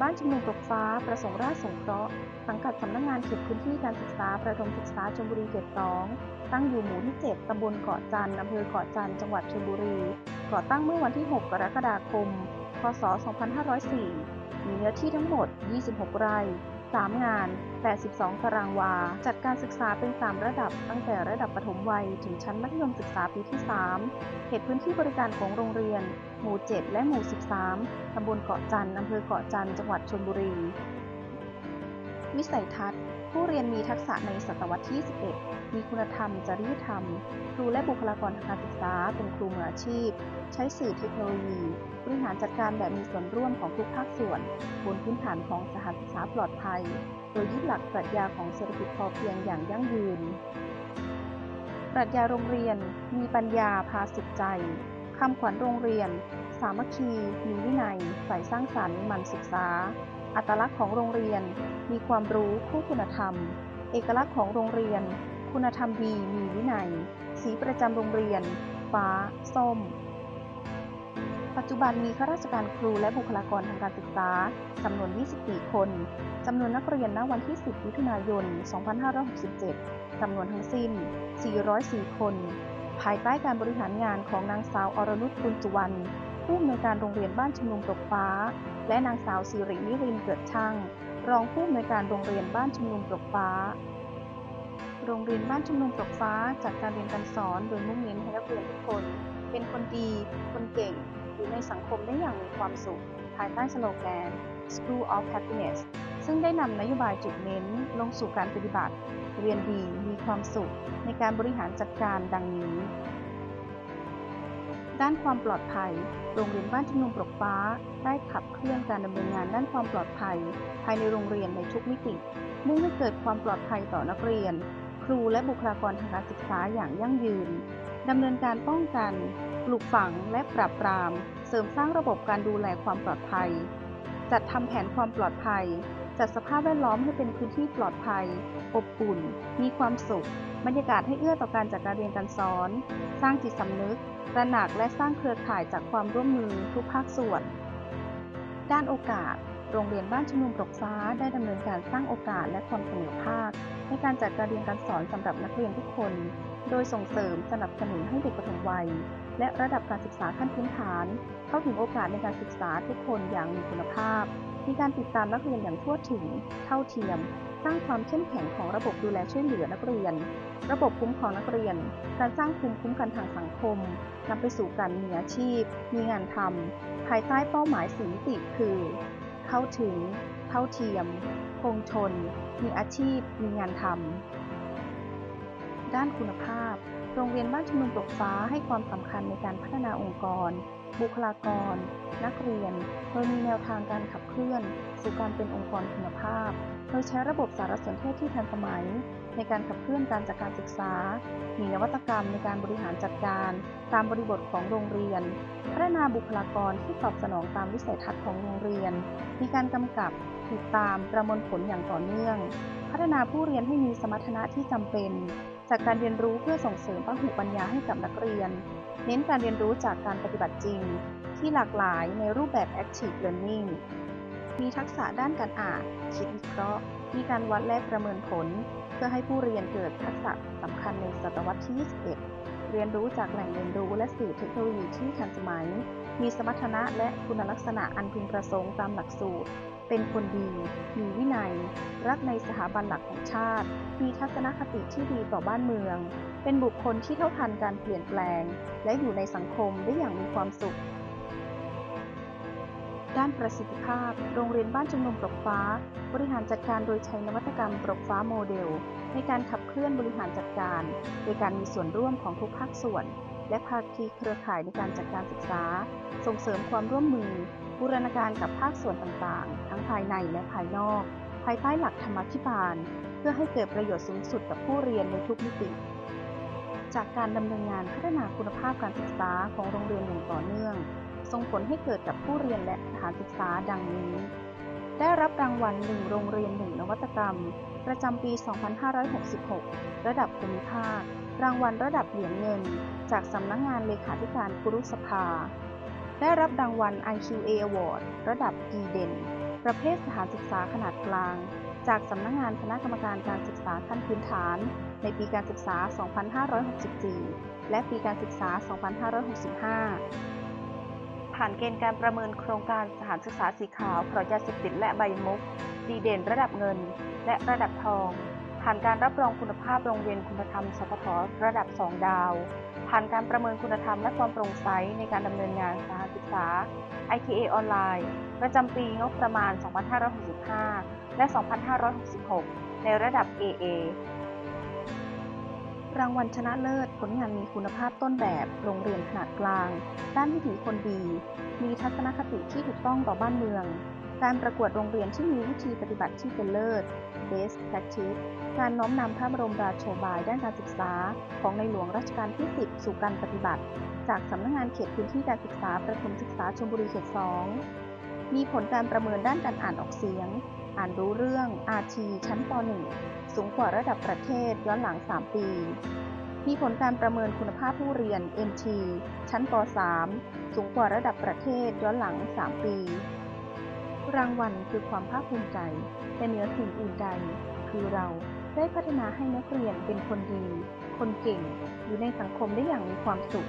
บ้านชุมนุมตกฟ้า ประสงค์ราชสงเคราะห์ สังกัดสำนักงานเขตพื้นที่การศึกษา ประถมศึกษาชลบุรีเขตสองตั้งอยู่หมู่ที่ 7 ตำบลเกาะจันทร์อำเภอเกาะจันทร์จังหวัดชลบุรี ก่อตั้งเมื่อวันที่ 6 กรกฎาคม พศ 2504 มีเนื้อที่ทั้งหมด 26 ไร่ 3 งาน 82 ตารางวา จัดการศึกษาเป็น 3 ระดับ ตั้งแต่ระดับปฐมวัย ถึงชั้นมัธยมศึกษาปีที่ 3 เขตพื้นที่บริการของโรงเรียน หมู่ 7 และหมู่ 13 ตำบลเกาะจันทร์อำเภอเกาะจันทร์จังหวัดชลบุรี วิสัยทัศน์ ผู้เรียนมีทักษะในศตวรรษที่ 11 มีคุณธรรม จริยธรรม ครูและบุคลากรทางการศึกษา เป็นครูมืออาชีพ ใช้สื่อเทคโนโลยีบริหารจัดการแบบมีส่วนร่วมของทุกภาคส่วน บนพื้นฐานของสถานศึกษาปลอดภัย โดยยึดหลักปรัชญาของเศรษฐกิจพอเพียงอย่างยั่งยืน ปรัชญาโรงเรียน มีปัญญาพาสุขใจคำขวัญโรงเรียน สามัคคี มีวินัยใฝ่สร้างสรรค์มันศึกษา อัตลักษณ์ของโรงเรียน มีความรู้คู่คุณธรรม เอกลักษณ์ของโรงเรียน คุณธรรมดีมีวินัย สีประจำโรงเรียน ฟ้า ส้ม ปัจจุบันมีข้าราชการครูและบุคลากรทางการศึกษาจำนวน 24 คนจำนวนนักเรียนณวันที่ 10มิถุนายน 2567จำนวนทั้งสิ้น 404 คน ภายใต้การบริหารงานของนางสาวอรนุชบุญสุวรรณผู้อำนวยการโรงเรียนบ้านชุมนุมตกฟ้า และนางสาวสิรินิรินเกิดช่าง รองผู้อำนวยการโรงเรียนบ้านชุมนุมตกฟ้า โรงเรียนบ้านชุมนุมตกฟ้าจัดการเรียนการสอนโดยมุ่งเน้นให้นักเรียนทุกคน เป็นคนดี คนเก่ง อยู่ในสังคมได้อย่างมีความสุข ภายใต้สโลแกน School of Happiness ซึ่งได้นำนโยบายจุดเน้นลงสู่การปฏิบัติ เรียนดีมีความสุขในการบริหารจัดการดังนี้ ด้านความปลอดภัย โรงเรียนบ้านชุมนุมปลกฟ้า ได้ขับเคลื่อนการดำเนินงานด้านความปลอดภัย ภายในโรงเรียนในทุกมิติ มุ่งให้เกิดความปลอดภัยต่อนักเรียน ครูและบุคลากรทางการศึกษาอย่างยั่งยืนดำเนินการป้องกัน ปลูกฝังและปราบปราม เสริมสร้างระบบการดูแลความปลอดภัย จัดทำแผนความปลอดภัย จัดสภาพแวดล้อมให้เป็นพื้นที่ปลอดภัย อบอุ่น มีความสุข บรรยากาศให้เอื้อต่อการจัดการเรียนการสอน สร้างจิตสำนึกตระหนักและสร้างเครือข่ายจากความร่วมมือทุกภาคส่วน ด้านโอกาส โรงเรียนบ้านชุมนุมปรกฟ้าได้ดำเนินการสร้างโอกาสและความเสมอภาคในการจัดการเรียนการสอนสำหรับนักเรียนทุกคน โดยส่งเสริมสนับสนุนให้เด็กปฐมวัย และระดับการศึกษาขั้นพื้นฐาน เข้าถึงโอกาสในการศึกษาทุกคนอย่างมีคุณภาพ มีการติดตามนักเรียนอย่างทั่วถึง เท่าเทียม ร้างความเข้มแข็งของระบบดูแลช่วยเหลือนักเรียน ระบบคุ้มครองนักเรียน การสร้างภูมิคุ้มกันทางสังคมนำไปสู่การมีอาชีพ มีงานทำภายใต้เป้าหมายสีมิติคือ เข้าถึง เท่าเทียม คงชน มีอาชีพ มีงานทำด้านคุณภาพ โรงเรียนบ้านชุมนุมปกฟ้าให้ความสำคัญในการพัฒนาองค์กร บุคลากร นักเรียน โดยมีแนวทางการขับเคลื่อน สู่การเป็นองค์กรคุณภาพ โดยใช้ระบบสารสนเทศที่ทันสมัย ในการขับเคลื่อนการจัดการศึกษา มีนวัตกรรมในการบริหารจัดการ ตามบริบทของโรงเรียน พัฒนาบุคลากรที่ตอบสนองตามวิสัยทัศน์ของโรงเรียน มีการกำกับ ติดตามประมวลผลอย่างต่อเนื่อง พัฒนาผู้เรียนให้มีสมรรถนะที่จำเป็น จากการเรียนรู้เพื่อส่งเสริมพหุปัญญาให้กับนักเรียน เน้นการเรียนรู้จากการปฏิบัติจริง ที่หลากหลายในรูปแบบ Active Learning มีทักษะด้านการอ่าน คิดวิเคราะห์ มีการวัดและประเมินผล เพื่อให้ผู้เรียนเกิดทักษะสำคัญในศตวรรษที่ 21 เรียนรู้จากแหล่งเรียนรู้และสื่อเทคโนโลยีที่ทันสมัย มีสมรรถนะและคุณลักษณะอันพึงประสงค์ตามหลักสูตร เป็นคนดี มีวินัย รักในสถาบันหลักของชาติ มีทัศนคติที่ดีต่อบ้านเมือง เป็นบุคคลที่เท่าทันการเปลี่ยนแปลง และอยู่ในสังคมได้อย่างมีความสุข ด้านประสิทธิภาพ โรงเรียนบ้านชุมนุมปลกฟ้า บริหารจัดการโดยใช้นวัตกรรมปลกฟ้าโมเดล ในการขับเคลื่อนบริหารจัดการ โดยการมีส่วนร่วมของทุกภาคส่วน และภาคีเครือข่ายในการจัดการศึกษา ส่งเสริมความร่วมมือบูรณาการกับภาคส่วนต่างๆ ทั้งภายในและภายนอก ภายใต้หลักธรรมาภิบาล เพื่อให้เกิดประโยชน์สูงสุดกับผู้เรียนในทุกมิติ จากการดำเนินงานพัฒนาคุณภาพการศึกษาของโรงเรียนอย่างต่อเนื่อง ส่งผลให้เกิดกับผู้เรียนและสถานศึกษาดังนี้ ได้รับรางวัลหนึ่งโรงเรียนหนึ่งนวัตกรรม ประจำปี 2566 ระดับภูมิภาค รางวัลระดับเหรียญเงิน จากสำนักงงานเลขาธิการครุสภา ได้รับรางวัล IQA Award ระดับดีเด่น ประเภทสถานศึกษาขนาดกลาง จากสำนักงงานคณะกรรมการการศึกษาขั้นพื้นฐาน ในปีการศึกษา 2564 และปีการศึกษา 2565 ผ่านเกณฑ์การประเมินโครงการสถานศึกษาสีขาวปลอดยาเสพติดและใบมุก ดีเด่นระดับเงิน และระดับทอง ผ่านการรับรองคุณภาพโรงเรียนคุณธรรมสพทระดับ 2 ดาว ผ่านการประเมินคุณธรรมและความโปร่งใสในการดำเนินงานสถานศึกษา ITA ออนไลน์ประจำปีงบประมาณ 2565 และ 2566 ในระดับ AA รางวัลชนะเลิศผลงานมีคุณภาพต้นแบบ โรงเรียนขนาดกลาง ด้านวิถีคนดี มีทัศนคติที่ถูกต้องต่อบ้านเมือง การประกวดโรงเรียนที่มีวิธีปฏิบัติที่เป็นเลิศ Best Practice การน้อมนำพระบรมราโชบายด้านการศึกษา ของในหลวงรัชกาลที่ 10 สู่การปฏิบัติ จากสำนักงานเขตพื้นที่การศึกษาประถมศึกษาชลบุรีเขต 2 มีผลการประเมินด้านการอ่านออกเสียง อ่านรู้เรื่อง RT ชั้นป .1 สูงกว่าระดับประเทศย้อนหลัง 3 ปี มีผลการประเมินคุณภาพผู้เรียน NT ชั้นป .3 สูงกว่าระดับประเทศย้อนหลัง 3 ปี รางวัลคือความภาคภูมิใจ แต่เหนือสิ่งอื่นใด คือเราได้พัฒนาให้นักเรียนเป็นคนดี คนเก่ง อยู่ในสังคมได้อย่างมีความสุข